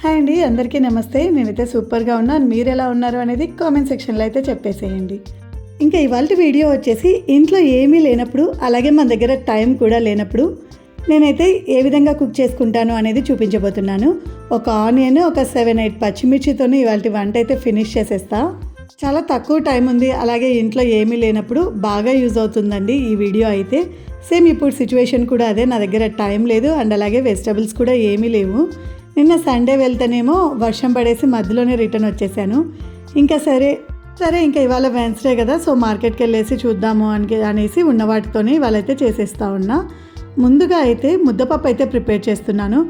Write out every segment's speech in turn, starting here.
Hi అండి అందరికీ నమస్తే. నేనైతే సూపర్గా ఉన్నాను. మీరు ఎలా ఉన్నారు అనేది కామెంట్ సెక్షన్లో అయితే చెప్పేసేయండి. ఇంకా ఇవాళ వీడియో వచ్చేసి ఇంట్లో ఏమీ లేనప్పుడు అలాగే మన దగ్గర టైం కూడా లేనప్పుడు నేనైతే ఏ విధంగా కుక్ చేసుకుంటాను అనేది చూపించబోతున్నాను. ఒక ఆనియన్ ఒక సెవెన్ ఎయిట్ పచ్చిమిర్చితో ఇవాళ వంట అయితే ఫినిష్ చేసేస్తా. చాలా తక్కువ టైం ఉంది. అలాగే ఇంట్లో ఏమీ లేనప్పుడు బాగా యూజ్ అవుతుందండి ఈ వీడియో అయితే. సేమ్ ఇప్పుడు సిచ్యువేషన్ కూడా అదే. నా దగ్గర టైం లేదు. అండ్ అలాగే వెజిటబుల్స్ కూడా ఏమీ లేవు. నిన్న సండే వెళ్తేనేమో వర్షం పడేసి మధ్యలోనే రిటర్న్ వచ్చేసాను. ఇంకా సరే సరే ఇంకా ఇవాళ వెన్స్డే కదా సో మార్కెట్కి వెళ్ళేసి చూద్దాము అని అనేసి ఉన్న వాటితోనే ఇవాళైతే చేసేస్తా ఉన్నా. ముందుగా అయితే ముద్దపప్పు అయితే ప్రిపేర్ చేస్తున్నాను.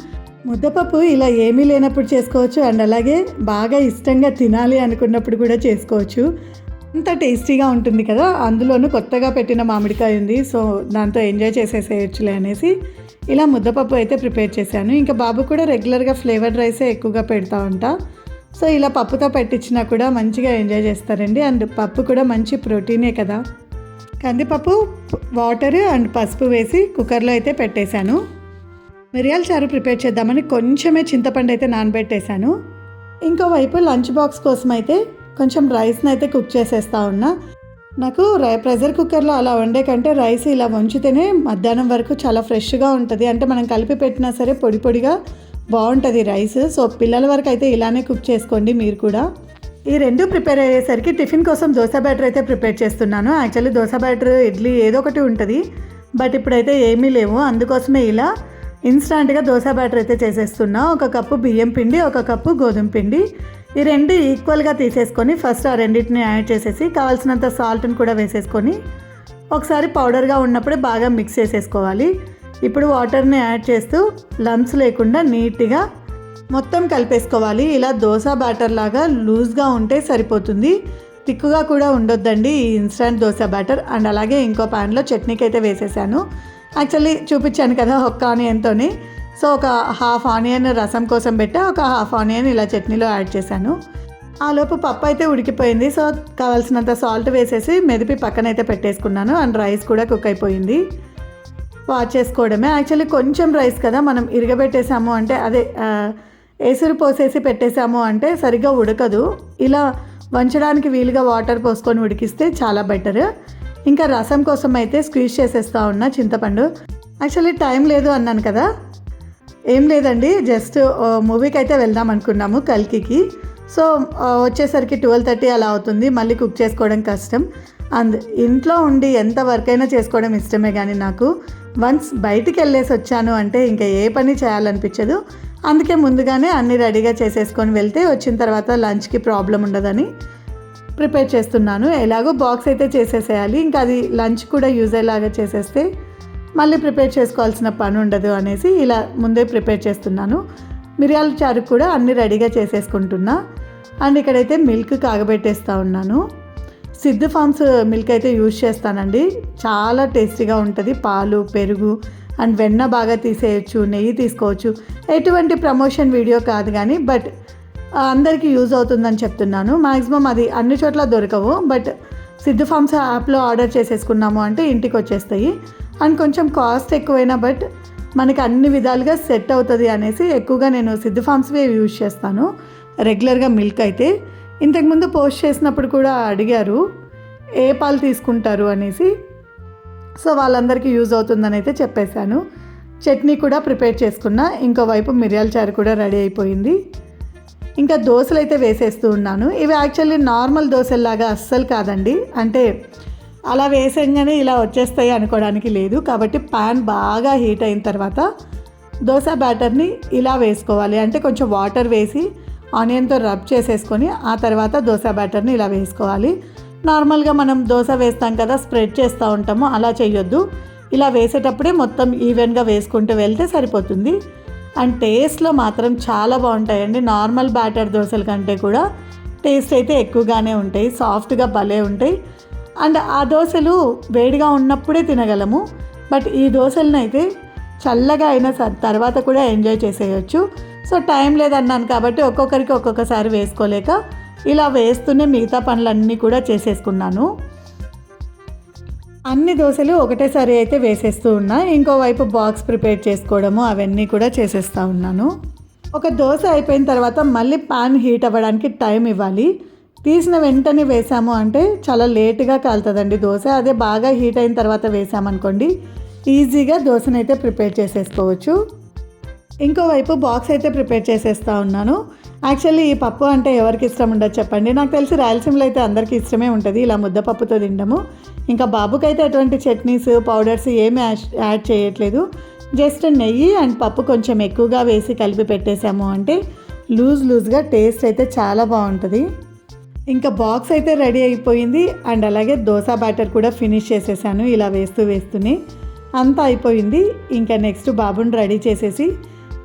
ముద్దపప్పు ఇలా ఏమీ లేనప్పుడు చేసుకోవచ్చు అండ్ అలాగే బాగా ఇష్టంగా తినాలి అనుకున్నప్పుడు కూడా చేసుకోవచ్చు. అంత టేస్టీగా ఉంటుంది కదా అందులోనూ కొత్తగా పెట్టిన మామిడికాయ ఉంది సో దాంతో ఎంజాయ్ చేసేసేయచ్చులే అనేసి ఇలా ముద్దపప్పు అయితే ప్రిపేర్ చేశాను. ఇంకా బాబు కూడా రెగ్యులర్గా ఫ్లేవర్డ్ రైసే ఎక్కువగా పెడతా ఉంటా. సో ఇలా పప్పుతో పెట్టించినా కూడా మంచిగా ఎంజాయ్ చేస్తారండి. అండ్ పప్పు కూడా మంచి ప్రోటీనే కదా. కందిపప్పు వాటర్ అండ్ పసుపు వేసి కుక్కర్లో అయితే పెట్టేశాను. మిరియాల చారు ప్రిపేర్ చేద్దామని కొంచెమే చింతపండు అయితే నానబెట్టేశాను. ఇంకోవైపు లంచ్ బాక్స్ కోసం అయితే కొంచెం రైస్ని అయితే కుక్ చేసేస్తా ఉన్నా. నాకు రై ప్రెషర్ కుక్కర్లో అలా వండే కంటే రైస్ ఇలా వంచితేనే మధ్యాహ్నం వరకు చాలా ఫ్రెష్గా ఉంటుంది. అంటే మనం కలిపి పెట్టినా సరే పొడి పొడిగా బాగుంటుంది రైస్. సో పిల్లల వరకు అయితే ఇలానే కుక్ చేసుకోండి మీరు కూడా. ఈ రెండు ప్రిపేర్ అయ్యేసరికి టిఫిన్ కోసం దోశ బ్యాటర్ అయితే ప్రిపేర్ చేస్తున్నాను. యాక్చువల్లీ దోశ బ్యాటర్ ఇడ్లీ ఏదో ఒకటి ఉంటుంది. బట్ ఇప్పుడైతే ఏమీ లేవు. అందుకోసమే ఇలా ఇన్స్టాంట్గా దోశ బ్యాటర్ అయితే చేసేస్తున్నా. ఒక కప్పు బియ్యం పిండి ఒక కప్పు గోధుమ పిండి. ఈ రెండు ఈక్వల్గా తీసేసుకొని ఫస్ట్ ఆ రెండింటిని యాడ్ చేసేసి కావాల్సినంత సాల్ట్ని కూడా వేసేసుకొని ఒకసారి పౌడర్గా ఉన్నప్పుడే బాగా మిక్స్ చేసేసుకోవాలి. ఇప్పుడు వాటర్ని యాడ్ చేస్తూ లంప్స్ లేకుండా నీట్గా మొత్తం కలిపేసుకోవాలి. ఇలా దోశ బ్యాటర్ లాగా లూజ్గా ఉంటే సరిపోతుంది. తిక్కుగా కూడా ఉండొద్దండి ఈ ఇన్స్టంట్ దోశ బ్యాటర్ అండ్ అలాగే ఇంకో ప్యాన్లో చట్నీకి అయితే వేసేసాను. యాక్చువల్లీ చూపించాను కదా ఒక్క ఆనియన్తోని. సో ఒక హాఫ్ ఆనియన్ రసం కోసం పెట్టా ఒక హాఫ్ ఆనియన్ ఇలా చట్నీలో యాడ్ చేశాను. ఆ లోపు పప్పు అయితే ఉడికిపోయింది సో కావాల్సినంత సాల్ట్ వేసేసి మెదిపి పక్కనైతే పెట్టేసుకున్నాను అండ్ రైస్ కూడా కుక్ అయిపోయింది. వాచ్ చేసుకోవడమే. యాక్చువల్లీ కొంచెం రైస్ కదా మనం ఇరగబెట్టేసాము అంటే అదే ఏసురు ఎసురు పోసేసి పెట్టేసాము అంటే సరిగ్గా ఉడకదు. ఇలా వంచడానికి వీలుగా వాటర్ పోసుకొని ఉడికిస్తే చాలా బెటర్. ఇంకా రసం కోసం అయితే స్క్వీజ్ చేసేస్తా ఉన్నా చింతపండు. యాక్చువల్లీ టైం లేదు అన్నాను కదా. ఏం లేదండి జస్ట్ మూవీకి అయితే వెళ్దాం అనుకున్నాము కల్కికి. సో వచ్చేసరికి ట్వెల్వ్ థర్టీ అలా అవుతుంది మళ్ళీ కుక్ చేసుకోవడం కష్టం. అండ్ ఇంట్లో ఉండి ఎంత వర్క్ అయినా చేసుకోవడం ఇష్టమే కానీ నాకు. వన్స్ బయటికి వెళ్ళేసి వచ్చాను అంటే ఇంకా ఏ పని చేయాలనిపించదు. అందుకే ముందుగానే అన్ని రెడీగా చేసేసుకొని వెళ్తే వచ్చిన తర్వాత లంచ్కి ప్రాబ్లం ఉండదని ప్రిపేర్ చేస్తున్నాను. ఎలాగో బాక్స్ అయితే చేసేసేయాలి ఇంకా అది లంచ్ కూడా యూజ్ అయ్యేలాగా చేసేస్తే మళ్ళీ ప్రిపేర్ చేసుకోవాల్సిన పని ఉండదు అనేసి ఇలా ముందే ప్రిపేర్ చేస్తున్నాను. మిరియాల చారు కూడా అన్ని రెడీగా చేసేసుకుంటున్నా. అండ్ ఇక్కడైతే మిల్క్ కాగబెట్టేస్తూ ఉన్నాను. సిద్ధు ఫార్మ్స్ మిల్క్ అయితే యూజ్ చేస్తానండి. చాలా టేస్టీగా ఉంటుంది. పాలు పెరుగు అండ్ వెన్న బాగా తీసేయచ్చు నెయ్యి తీసుకోవచ్చు. ఎటువంటి ప్రమోషన్ వీడియో కాదు కానీ బట్ అందరికీ యూజ్ అవుతుందని చెప్తున్నాను. మ్యాక్సిమం అది అన్ని చోట్ల దొరకవు బట్ సిద్ధు ఫార్మ్స్ యాప్లో ఆర్డర్ చేసేసుకున్నాము అంటే ఇంటికి వచ్చేస్తాయి. అండ్ కొంచెం కాస్ట్ ఎక్కువైనా బట్ మనకి అన్ని విధాలుగా సెట్ అవుతుంది అనేసి ఎక్కువగా నేను సిద్ధ ఫామ్స్వే యూజ్ చేస్తాను. రెగ్యులర్గా మిల్క్ అయితే. ఇంతకుముందు పోస్ట్ చేసినప్పుడు కూడా అడిగారు ఏ పాలు తీసుకుంటారు అనేసి. సో వాళ్ళందరికీ యూజ్ అవుతుందని అయితే చెప్పేశాను. చట్నీ కూడా ప్రిపేర్ చేసుకున్నా ఇంకోవైపు మిరియాల చారు కూడా రెడీ అయిపోయింది. ఇంకా దోశలు అయితే వేసేస్తూ ఉన్నాను. ఇవి యాక్చువల్లీ నార్మల్ దోశల్లాగా అస్సలు కాదండి. అంటే అలా వేసంగానే ఇలా వచ్చేస్తాయి అనుకోవడానికి లేదు. కాబట్టి పాన్ బాగా హీట్ అయిన తర్వాత దోశ బ్యాటర్ని ఇలా వేసుకోవాలి. అంటే కొంచెం వాటర్ వేసి ఆనియన్తో రబ్ చేసేసుకొని ఆ తర్వాత దోశ బ్యాటర్ని ఇలా వేసుకోవాలి. నార్మల్గా మనం దోశ వేస్తాం కదా స్ప్రెడ్ చేస్తూ ఉంటాము. అలా చేయొద్దు ఇలా వేసేటప్పుడే మొత్తం ఈవెన్గా వేసుకుంటూ వెళ్తే సరిపోతుంది. అండ్ టేస్ట్లో మాత్రం చాలా బాగుంటాయండి. నార్మల్ బ్యాటర్ దోశల కంటే కూడా టేస్ట్ అయితే ఎక్కువగానే ఉంటాయి. సాఫ్ట్గా భలే ఉంటాయి. అండ్ ఆ దోశలు వేడిగా ఉన్నప్పుడే తినగలము. బట్ ఈ దోశలను అయితే చల్లగా అయిన స- తర్వాత కూడా ఎంజాయ్ చేసేయచ్చు. సో టైం లేదన్నాను కాబట్టి ఒక్కొక్కరికి ఒక్కొక్కసారి వేసుకోలేక ఇలా వేస్తూనే మిగతా పనులన్నీ కూడా చేసేసుకున్నాను. అన్ని దోశలు ఒకటేసారి అయితే వేసేస్తూ ఉన్నా. ఇంకోవైపు బాక్స్ ప్రిపేర్ చేసుకోవడము అవన్నీ కూడా చేసేస్తూ ఉన్నాను. ఒక దోశ అయిపోయిన తర్వాత మళ్ళీ పాన్ హీట్ అవ్వడానికి టైం ఇవ్వాలి. తీసిన వెంటనే వేసాము అంటే చాలా లేట్గా కాలుతుందండి దోశ. అదే బాగా హీట్ అయిన తర్వాత వేసామనుకోండి ఈజీగా దోశనైతే ప్రిపేర్ చేసేసుకోవచ్చు. ఇంకోవైపు బాక్స్ అయితే ప్రిపేర్ చేసేస్తా ఉన్నాను. యాక్చువల్లీ ఈ పప్పు అంటే ఎవరికి ఇష్టం ఉండదు చెప్పండి. నాకు తెలిసి రాయలసీమలో అయితే అందరికీ ఇష్టమే ఉంటుంది. ఇలా ముద్దపప్పుతో తినడము ఇంకా బాబుకైతే ఎటువంటి చట్నీస్ పౌడర్స్ ఏమీ యాడ్ చేయట్లేదు. జస్ట్ నెయ్యి అండ్ పప్పు కొంచెం ఎక్కువగా వేసి కలిపి పెట్టేశాము అంటే లూజ్ లూజ్గా టేస్ట్ అయితే చాలా బాగుంటుంది. ఇంకా బాక్స్ అయితే రెడీ అయిపోయింది. అండ్ అలాగే దోశ బ్యాటర్ కూడా ఫినిష్ చేసేసాను. ఇలా వేస్తూ వేస్తూనే అంతా అయిపోయింది. ఇంకా నెక్స్ట్ బాబుని రెడీ చేసేసి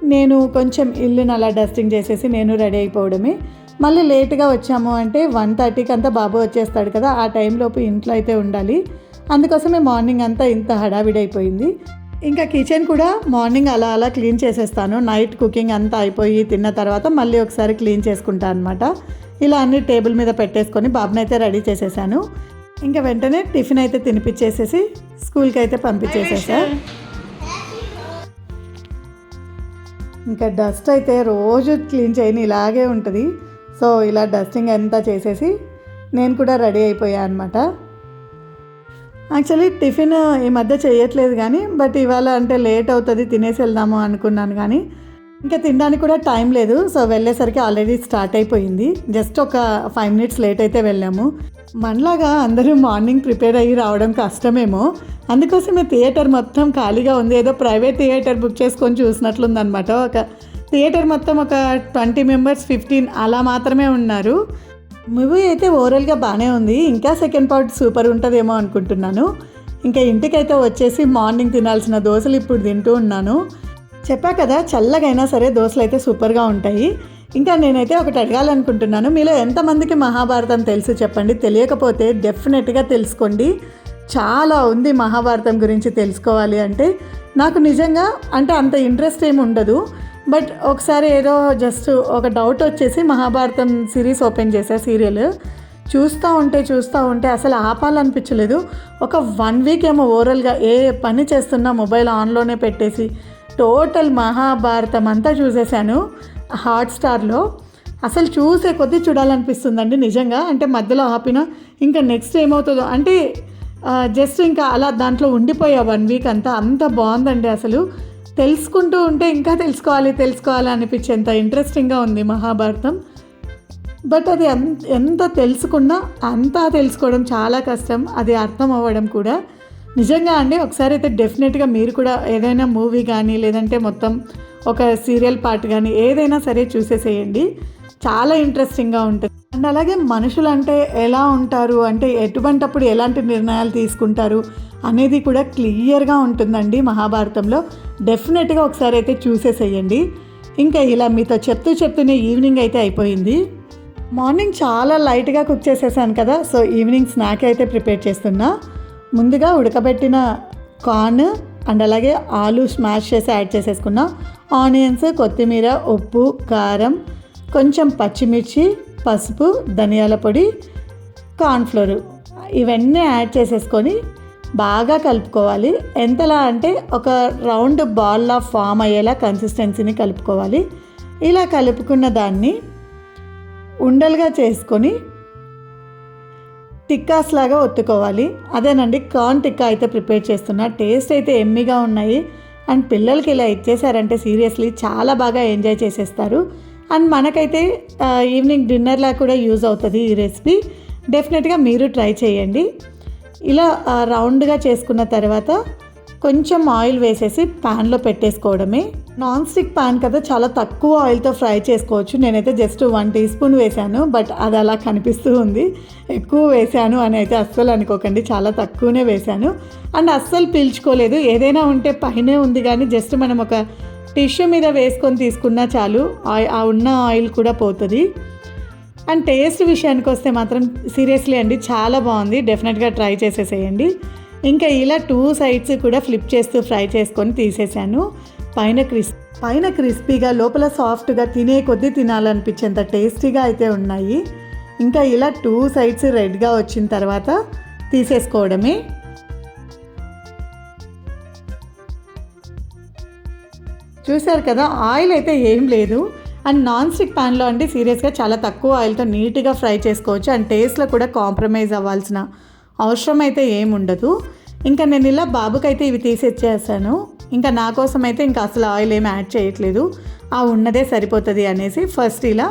నేను కొంచెం ఇల్లుని అలా డస్టింగ్ చేసేసి నేను రెడీ అయిపోవడమే. మళ్ళీ లేట్గా వచ్చాము అంటే వన్ థర్టీకి అంతా బాబు వచ్చేస్తాడు కదా ఆ టైంలోపు ఇంట్లో అయితే ఉండాలి. అందుకోసమే మార్నింగ్ అంతా ఇంత హడావిడి అయిపోయింది. ఇంకా కిచెన్ కూడా మార్నింగ్ అలా అలా క్లీన్ చేసేస్తాను. నైట్ కుకింగ్ అంతా అయిపోయి తిన్న తర్వాత మళ్ళీ ఒకసారి క్లీన్ చేసుకుంటాను అనమాట ఇలా అన్ని టేబుల్ మీద పెట్టేసుకొని బాబునైతే రెడీ చేసేసాను. ఇంకా వెంటనే టిఫిన్ అయితే తినిపించేసేసి స్కూల్కి అయితే పంపించేసేసా ఇంకా డస్ట్ అయితే రోజు క్లీన్ చేయని ఇలాగే ఉంటుంది. సో ఇలా డస్టింగ్ అంతా చేసేసి నేను కూడా రెడీ అయిపోయా అనమాట యాక్చువల్లీ టిఫిన్ ఈ మధ్య చేయట్లేదు కానీ బట్ ఇవాళ అంటే లేట్ అవుతుంది తినేసి వెళ్దాము అనుకున్నాను కానీ ఇంకా తినడానికి కూడా టైం లేదు. సో వెళ్ళేసరికి ఆల్రెడీ స్టార్ట్ అయిపోయింది. జస్ట్ ఒక ఫైవ్ మినిట్స్ లేట్ అయితే వెళ్ళాము. మనలాగా అందరూ మార్నింగ్ ప్రిపేర్ అయ్యి రావడం కష్టమేమో. అందుకోసమే థియేటర్ మొత్తం ఖాళీగా ఉంది. ఏదో ప్రైవేట్ థియేటర్ బుక్ చేసుకొని చూసినట్లుందనమాట ఒక థియేటర్ మొత్తం ఒక ట్వంటీ మెంబర్స్ ఫిఫ్టీన్ అలా మాత్రమే ఉన్నారు. మూవీ అయితే ఓవరాల్గా బాగానే ఉంది. ఇంకా సెకండ్ పార్ట్ సూపర్ ఉంటుందేమో అనుకుంటున్నాను. ఇంకా ఇంటికైతే వచ్చేసి మార్నింగ్ తినాల్సిన దోశలు ఇప్పుడు తింటూ ఉన్నాను. చెప్పా కదా చల్లగైనా సరే దోశలు అయితే సూపర్గా ఉంటాయి. ఇంకా నేనైతే ఒకటి అడగాలనుకుంటున్నాను. మీలో ఎంతమందికి మహాభారతం తెలుసు చెప్పండి. తెలియకపోతే డెఫినెట్గా తెలుసుకోండి. చాలా ఉంది మహాభారతం గురించి తెలుసుకోవాలి అంటే. నాకు నిజంగా అంటే అంత ఇంట్రెస్ట్ ఏమి ఉండదు. బట్ ఒకసారి ఏదో జస్ట్ ఒక డౌట్ వచ్చేసి మహాభారతం సిరీస్ ఓపెన్ చేశా సీరియల్. చూస్తూ ఉంటే చూస్తూ ఉంటే అసలు ఆపాలనిపించలేదు. ఒక వన్ వీక్ ఏమో ఓవరాల్గా ఏ పని చేస్తున్నా మొబైల్ ఆన్లోనే పెట్టేసి టోటల్ మహాభారతం అంతా చూసేశాను. హాట్స్టార్లో. అసలు చూసే కొద్దీ చూడాలనిపిస్తుందండి నిజంగా. అంటే మధ్యలో ఆపిన ఇంకా నెక్స్ట్ ఏమవుతుందో. అంటే జస్ట్ ఇంకా అలా దాంట్లో ఉండిపోయా వన్ వీక్ అంతా. అంత బాగుందండి అసలు. తెలుసుకుంటూ ఉంటే ఇంకా తెలుసుకోవాలి తెలుసుకోవాలి అనిపించేంత ఇంట్రెస్టింగ్గా ఉంది మహాభారతం. బట్ అది ఎంత ఎంత తెలుసుకున్నా అంతా తెలుసుకోవడం చాలా కష్టం. అది అర్థం అవ్వడం కూడా. నిజంగా అండి ఒకసారి అయితే డెఫినెట్గా మీరు కూడా ఏదైనా మూవీ కానీ లేదంటే మొత్తం ఒక సీరియల్ పార్ట్ కానీ ఏదైనా సరే చూసేసేయండి. చాలా ఇంట్రెస్టింగ్గా ఉంటుంది. అండ్ అలాగే మనుషులు అంటే ఎలా ఉంటారు? అంటే ఎటువంటప్పుడు ఎలాంటి నిర్ణయాలు తీసుకుంటారు? అనేది కూడా క్లియర్గా ఉంటుందండి మహాభారతంలో. డెఫినెట్గా ఒకసారి అయితే చూసేసేయండి. ఇంకా ఇలా మీతో చెప్తూ చెప్తూనే ఈవినింగ్ అయితే అయిపోయింది. మార్నింగ్ చాలా లైట్గా కుక్ చేసేసాను కదా సో ఈవినింగ్ స్నాక్ అయితే ప్రిపేర్ చేస్తున్నా. ముందుగా ఉడకబెట్టిన కార్న్ అండ్ అలాగే ఆలు స్మాష్ చేసి యాడ్ చేసేసుకున్న ఆనియన్స్ కొత్తిమీర ఉప్పు కారం కొంచెం పచ్చిమిర్చి పసుపు ధనియాల పొడి కార్న్ఫ్లోర్ ఇవన్నీ యాడ్ చేసేసుకొని బాగా కలుపుకోవాలి. ఎంతలా అంటే ఒక రౌండ్ బాల్లా ఫామ్ అయ్యేలా కన్సిస్టెన్సీని కలుపుకోవాలి. ఇలా కలుపుకున్న దాన్ని ఉండలుగా చేసుకొని టిక్కాస్ లాగా ఒత్తుకోవాలి. అదేనండి కార్న్ టిక్కా అయితే ప్రిపేర్ చేస్తున్నా. టేస్ట్ అయితే ఎమ్మిగా ఉన్నాయి. అండ్ పిల్లలకి ఇలా ఇచ్చేసారంటే సీరియస్లీ చాలా బాగా ఎంజాయ్ చేసేస్తారు. అండ్ మనకైతే ఈవినింగ్ డిన్నర్లా కూడా యూజ్ అవుతుంది ఈ రెసిపీ. డెఫినెట్గా మీరు ట్రై చేయండి. ఇలా రౌండ్గా చేసుకున్న తర్వాత కొంచెం ఆయిల్ వేసేసి ప్యాన్లో పెట్టేసుకోవడమే. నాన్ స్టిక్ ప్యాన్ కదా చాలా తక్కువ ఆయిల్తో ఫ్రై చేసుకోవచ్చు. నేనైతే జస్ట్ వన్ టీ స్పూన్ వేశాను బట్ అది అలా కనిపిస్తూ ఉంది. ఎక్కువ వేశాను అని అయితే అస్సలు అనుకోకండి చాలా తక్కువనే వేశాను. అండ్ అస్సలు పీల్చుకోలేదు. ఏదైనా ఉంటే పైనే ఉంది కానీ జస్ట్ మనం ఒక టిష్యూ మీద వేసుకొని తీసుకున్నా చాలు ఆ ఉన్న ఆయిల్ కూడా పోతుంది. అండ్ టేస్ట్ విషయానికి వస్తే మాత్రం సీరియస్లీ అండి చాలా బాగుంది. డెఫినెట్గా ట్రై చేసేసేయండి. ఇంకా ఇలా టూ సైడ్స్ కూడా ఫ్లిప్ చేస్తూ ఫ్రై చేసుకొని తీసేసాను పైన క్రిస్ పైన క్రిస్పీగా లోపల సాఫ్ట్గా తినే కొద్దీ తినాలనిపించేంత టేస్టీగా అయితే ఉన్నాయి. ఇంకా ఇలా టూ సైడ్స్ రెడ్గా వచ్చిన తర్వాత తీసేసుకోవడమే. చూశారు కదా ఆయిల్ అయితే ఏం లేదు. అండ్ నాన్ స్టిక్ ప్యాన్లో అంటే సీరియస్గా చాలా తక్కువ ఆయిల్తో నీట్గా ఫ్రై చేసుకోవచ్చు. అండ్ టేస్ట్లో కూడా కాంప్రమైజ్ అవ్వాల్సిన అవసరం అయితే ఏం ఉండదు ఇంకా నేను ఇలా బాబుకైతే ఇవి తీసిచ్చేసాను. ఇంకా నా కోసం అయితే ఇంకా అసలు ఆయిల్ ఏమి యాడ్ చేయట్లేదు. ఆ ఉన్నదే సరిపోతుంది అనేసి ఫస్ట్ ఇలా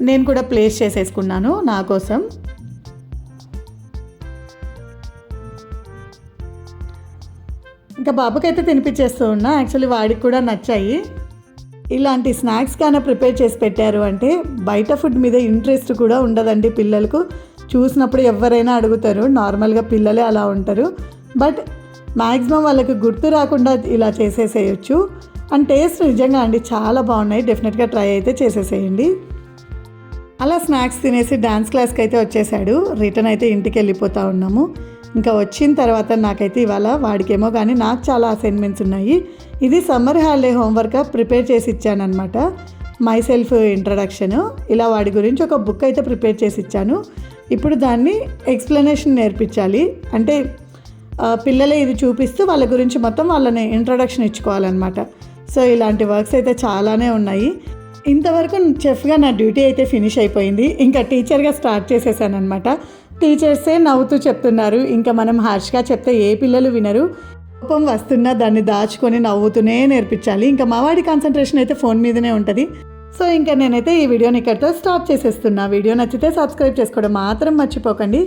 నేను కూడా ప్లేస్ చేసేసుకున్నాను నా కోసం. ఇంకా బాబుకైతే తినిపించేస్తూ ఉన్నా. యాక్చువల్లీ వాడికి కూడా నచ్చాయి. ఇలాంటి స్నాక్స్ కానీ ప్రిపేర్ చేసి పెట్టారు అంటే బయట ఫుడ్ మీద ఇంట్రెస్ట్ కూడా ఉండదండి పిల్లలకు. చూసినప్పుడు ఎవరైనా అడుగుతారు. నార్మల్గా పిల్లలే అలా ఉంటారు. బట్ మ్యాక్సిమం వాళ్ళకి గుర్తు రాకుండా ఇలా చేసేసేయచ్చు. అండ్ టేస్ట్ నిజంగా అండి చాలా బాగున్నాయి. డెఫినెట్గా ట్రై అయితే చేసేసేయండి. అలా స్నాక్స్ తినేసి డ్యాన్స్ క్లాస్కి అయితే వచ్చేసాడు. రిటర్న్ అయితే ఇంటికి వెళ్ళిపోతూ ఉన్నాము. ఇంకా వచ్చిన తర్వాత నాకైతే ఇవాళ వాడికేమో కానీ నాకు చాలా అసైన్మెంట్స్ ఉన్నాయి. ఇది సమ్మర్ హాలిడే హోంవర్క్ ప్రిపేర్ చేసి ఇచ్చానమాట మై సెల్ఫ్ ఇంట్రడక్షన్. ఇలా వాడి గురించి ఒక బుక్ అయితే ప్రిపేర్ చేసి ఇచ్చాను. ఇప్పుడు దాన్ని ఎక్స్ప్లెనేషన్ నేర్పించాలి. అంటే పిల్లలే ఇది చూపిస్తూ వాళ్ళ గురించి మొత్తం వాళ్ళని ఇంట్రడక్షన్ ఇచ్చుకోవాలన్నమాట. సో ఇలాంటి వర్క్స్ అయితే చాలానే ఉన్నాయి. ఇంతవరకు చెఫ్గా నా డ్యూటీ అయితే ఫినిష్ అయిపోయింది. ఇంకా టీచర్గా స్టార్ట్ చేసేసాను అనమాట టీచర్సే నవ్వుతూ చెప్తున్నారు. ఇంకా మనం హార్ష్గా చెప్తే ఏ పిల్లలు వినరు. కోపం వస్తున్నా దాన్ని దాచుకొని నవ్వుతూనే నేర్పించాలి. ఇంకా మా వాడి కాన్సన్ట్రేషన్ అయితే ఫోన్ మీదనే ఉంటుంది. సో ఇంకా నేనైతే ఈ వీడియోని ఇక్కడితో స్టాప్ చేసేస్తున్నా. వీడియో నచ్చితే సబ్స్క్రైబ్ చేసుకోవడం మాత్రం మర్చిపోకండి.